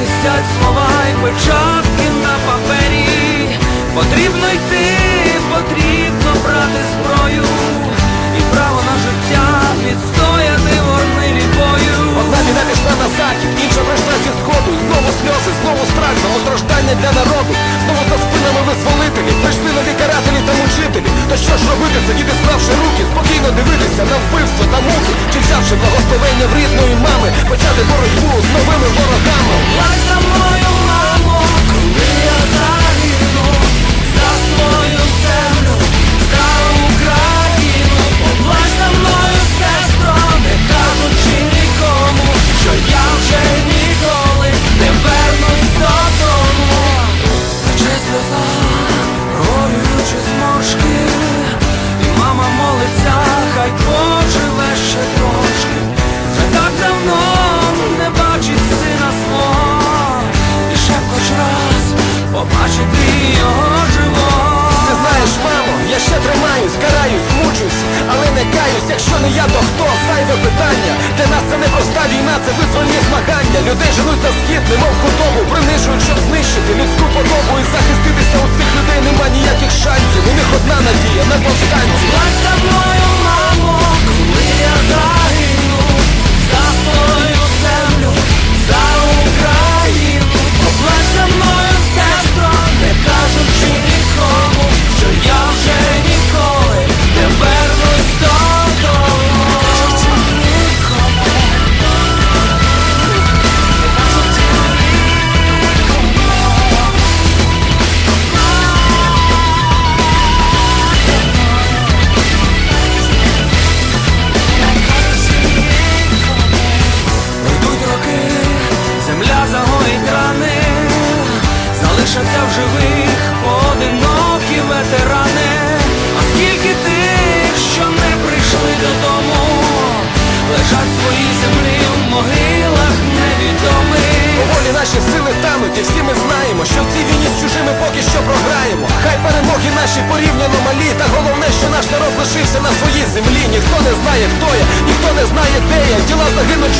Тисять слова і печатки на папері, потрібно йти, потрібно брати зброю, і право на життя відстояти в орнилі бою. Одна війна пішла на захід, інша прийшла зі сходу, знову сльози, знову страх, знову страждання для народу, знову за спинами визволителі, прийшли на карателі та мучителі. То що ж робити, сидіти, склавши руки, спокійно дивитися на вбивство та муки, чи взявши благословення в рідної мами, почати боротьбу з новими ворогами. Ще караюсь, мучусь, але не каюсь, якщо не я, то хто? Зайве питання. Для нас це не проста війна, це визвольні змагання. Людей женуть на схід, немов худобу, принижують, щоб знищити людську подобу і захиститися у цих людей нема ніяких шансів. Залишаться в живих поодинокі ветерани. А скільки тих, що не прийшли додому, лежать свої землі в могилах невідомих. Поволі наші сили тануть, і всі ми знаємо, що в цій війні з чужими поки що програємо. Хай перемоги наші порівняно малі, та головне, що наш народ лишився на своїй землі. Ніхто не знає, хто я, ніхто не знає, де я. Діла загинуть,